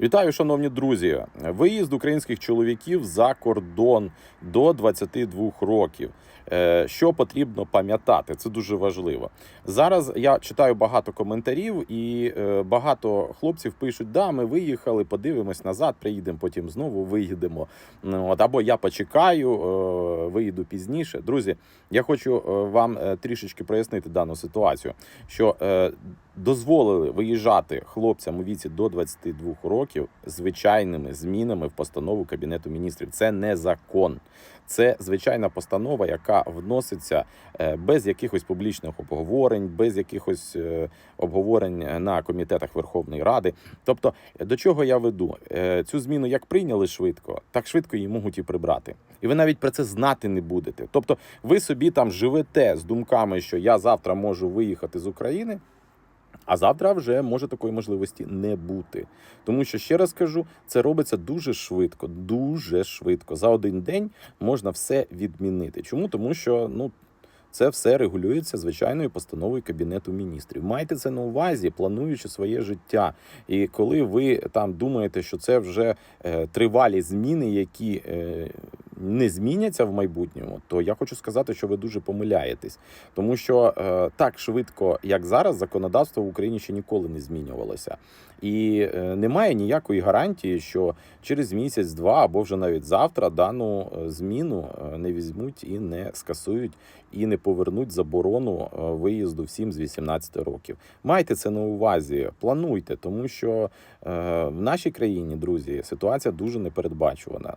Вітаю, шановні друзі! Виїзд українських чоловіків за кордон до 22 років. Е, Що потрібно пам'ятати? Це дуже важливо. Зараз я читаю багато коментарів, і е, багато хлопців пишуть: да, ми виїхали, подивимось назад, приїдемо, потім знову виїдемо. Ну, От, або я почекаю, е, виїду пізніше. Друзі, я хочу вам трішечки прояснити дану ситуацію, що дозволили виїжджати хлопцям у віці до 22 років звичайними змінами в постанову Кабінету міністрів. Це не закон. Це звичайна постанова, яка вноситься е, без якихось публічних обговорень, без якихось е, обговорень на комітетах Верховної Ради. Тобто, до чого я веду? Е, Цю зміну як прийняли швидко, так швидко її можуть і прибрати. І ви навіть про це знати не будете. Тобто, ви собі там живете з думками, що я завтра можу виїхати з України. А завтра вже може такої можливості не бути. Тому що ще раз кажу, це робиться дуже швидко, дуже швидко. За один день можна все відмінити. Чому? Тому що ну. Це все регулюється звичайною постановою Кабінету міністрів. Майте це на увазі, плануючи своє життя. І коли ви там думаєте, що це вже е, тривалі зміни, які е, не зміняться в майбутньому, то я хочу сказати, що ви дуже помиляєтесь, тому що е, так швидко, як зараз, законодавство в Україні ще ніколи не змінювалося. І е, немає ніякої гарантії, що через місяць-два або вже навіть завтра дану е, зміну е, не візьмуть і не скасують, і не повернуть заборону е, виїзду всім з 18 років. Майте це на увазі, плануйте, тому що е, в нашій країні, друзі, ситуація дуже непередбачувана.